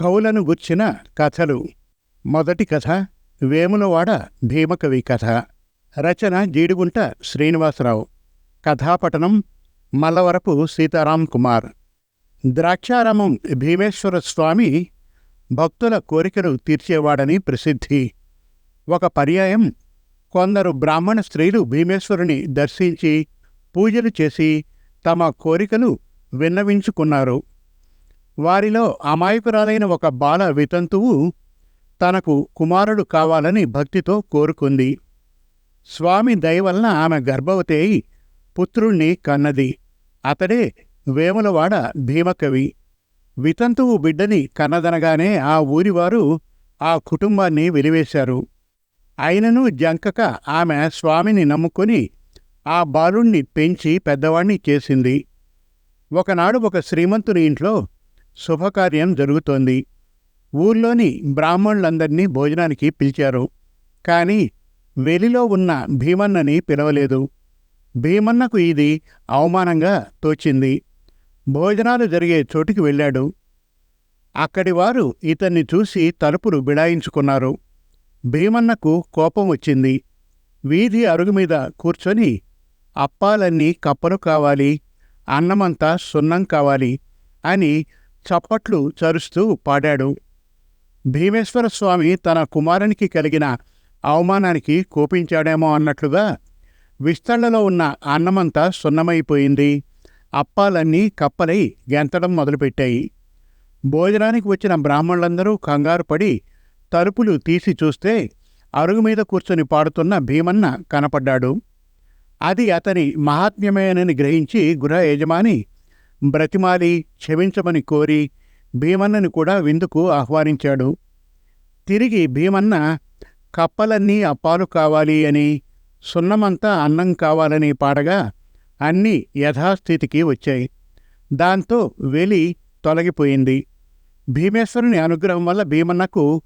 కవులను గుర్చిన కథలు. మొదటి కథ వేములవాడ భీమకవి కథ. రచన జీడిగుంట శ్రీనివాసరావు. కథాపటనం మల్లవరపు సీతారాం కుమార్. ద్రాక్షారామం భీమేశ్వర స్వామి భక్తుల కోరికలు తీర్చేవాడని ప్రసిద్ధి. ఒక పర్యాయం కొందరు బ్రాహ్మణ స్త్రీలు భీమేశ్వరుని దర్శించి పూజలు చేసి తమ కోరికలు విన్నవించుకున్నారు. వారిలో అమాయకురాలైన ఒక బాల వితంతువు తనకు కుమారుడు కావాలని భక్తితో కోరుకుంది. స్వామి దయవలన ఆమె గర్భవతి అయి పుత్రుణ్ణి కన్నది. అతడే వేములవాడ భీమకవి. వితంతువు బిడ్డని కన్నదనగానే ఆ ఊరివారు ఆ కుటుంబాన్ని వెలివేశారు. అయినను జంకక ఆమె స్వామిని నమ్ముకొని ఆ బాలుణ్ణి పెంచి పెద్దవాణ్ణి చేసింది. ఒకనాడు ఒక శ్రీమంతుని ఇంట్లో శుభకార్యం జరుగుతోంది. ఊర్లోని బ్రాహ్మణులందర్నీ భోజనానికి పిలిచారు. కాని వెలిలో ఉన్న భీమన్నని పిలవలేదు. భీమన్నకు ఇది అవమానంగా తోచింది. భోజనాలు జరిగే చోటికి వెళ్ళాడు. అక్కడివారు ఇతన్ని చూసి తలుపులు బిడాయించుకున్నారు. భీమన్నకు కోపం వచ్చింది. వీధి అరుగు మీద కూర్చొని అప్పాలన్నీ కప్పలు కావాలి అన్నమంతా సున్నం కావాలి అని చప్పట్లు చరుస్తూ పాడాడు. భీమేశ్వర స్వామి తన కుమారునికి కలిగిన అవమానానికి కోపించాడేమో అన్నట్లుగా విస్తళ్ళలో ఉన్న అన్నమంతా సున్నమైపోయింది. అప్పాలన్నీ కప్పలై గెంతడం మొదలుపెట్టాయి. భోజనానికి వచ్చిన బ్రాహ్మణులందరూ కంగారు పడి తలుపులు తీసి చూస్తే అరుగు మీద కూర్చొని పాడుతున్న భీమన్న కనపడ్డాడు. అది అతని మహాత్మ్యమేనని గ్రహించి గృహ యజమాని బ్రతిమాలి క్షమించమని కోరి భీమన్నని కూడా విందుకు ఆహ్వానించాడు. తిరిగి భీమన్న కప్పలన్నీ అప్పాలు కావాలి అని సున్నమంతా అన్నం కావాలని పాడగా అన్నీ యథాస్థితికి వచ్చాయి. దాంతో వెలి తొలగిపోయింది. భీమేశ్వరుని అనుగ్రహం వల్ల భీమన్నకు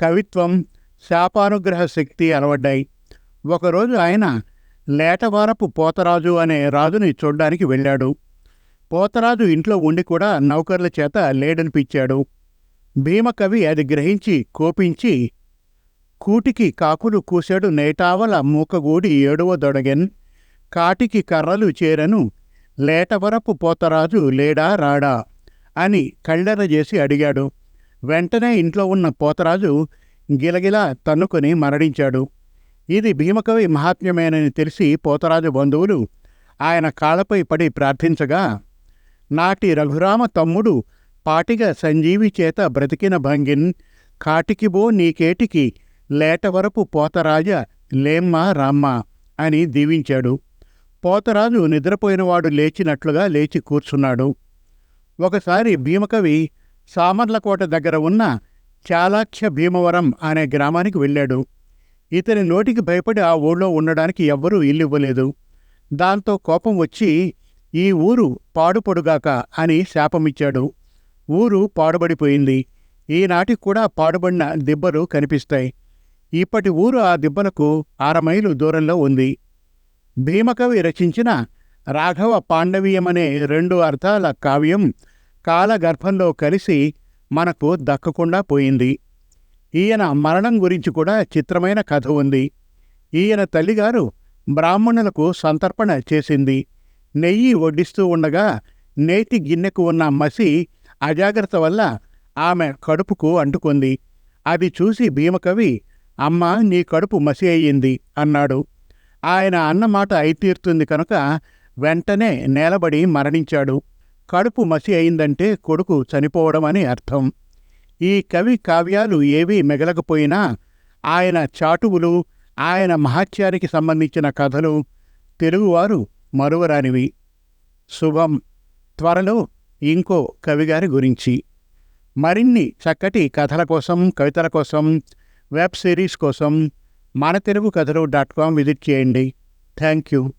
కవిత్వం శాపానుగ్రహ శక్తి అలవడ్డాయి. ఒకరోజు ఆయన లేటవారపు పోతరాజు అనే రాజుని చూడ్డానికి వెళ్ళాడు. పోతరాజు ఇంట్లో ఉండి కూడా నౌకర్ల చేత లేడనిపించాడు. భీమకవి అది గ్రహించి కోపించి కూటికి కాకులు కూశాడు నేటావల మూకగూడి ఏడవ దొడగెన్ కాటికి కర్రలు చేరను లేటవరపు పోతరాజు లేడా రాడా అని కళ్ళెర చేసి అడిగాడు. వెంటనే ఇంట్లో ఉన్న పోతరాజు గిలగిలా తన్నుకొని మరణించాడు. ఇది భీమకవి మహాత్మ్యమేనని తెలిసి పోతరాజు బంధువులు ఆయన కాళ్ళపై పడి ప్రార్థించగా నాటి రఘురామ తమ్ముడు పాటిగ సంజీవి చేత బ్రతికిన భంగిన్ కాటికిబో నీకేటికి లేటవరపు పోతరాజ లేమ్మా రామ్మా అని దీవించాడు. పోతరాజు నిద్రపోయినవాడు లేచినట్లుగా లేచి కూర్చున్నాడు. ఒకసారి భీమకవి సామర్లకోట దగ్గర ఉన్న చాలాక్ష భీమవరం అనే గ్రామానికి వెళ్ళాడు. ఇతని నోటికి భయపడి ఆ ఊళ్ళో ఉండడానికి ఎవ్వరూ ఇల్లివ్వలేదు. దాంతో కోపం వచ్చి ఈ ఊరు పాడుపడుగాక అని శాపమిచ్చాడు. ఊరు పాడుబడిపోయింది. ఈనాటికి కూడా పాడుబడిన దిబ్బలు కనిపిస్తాయి. ఇప్పటి ఊరు ఆ దిబ్బలకు ఆరమైలు దూరంలో ఉంది. భీమకవి రచించిన రాఘవ పాండవీయమనే రెండు అర్థాల కావ్యం కాలగర్భంలో కలిసి మనకు దక్కకుండా పోయింది. ఈయన మరణం గురించి కూడా చిత్రమైన కథ ఉంది. ఈయన తల్లిగారు బ్రాహ్మణులకు సంతర్పణ చేసింది. నెయ్యి వడ్డిస్తూ ఉండగా నేతి గిన్నెకు ఉన్న మసి అజాగ్రత్త వల్ల ఆమె కడుపుకు అంటుకుంది. అది చూసి భీమకవి అమ్మ నీ కడుపు మసి అయ్యింది అన్నాడు. ఆయన అన్నమాట అయితీరుతుంది కనుక వెంటనే నేలబడి మరణించాడు. కడుపు మసి అయిందంటే కొడుకు చనిపోవడం అని అర్థం. ఈ కవి కావ్యాలు ఏవీ మిగలకపోయినా ఆయన చాటువులు ఆయన మహాత్యానికి సంబంధించిన కథలు తెలుగువారు మరువరానివి. శుభం. త్వరలో ఇంకో కవిగారి గురించి. మరిన్ని చక్కటి కథల కోసం కవితల కోసం వెబ్ సిరీస్ కోసం మన Telugu Kathalu dot com visit చేయండి. Thank you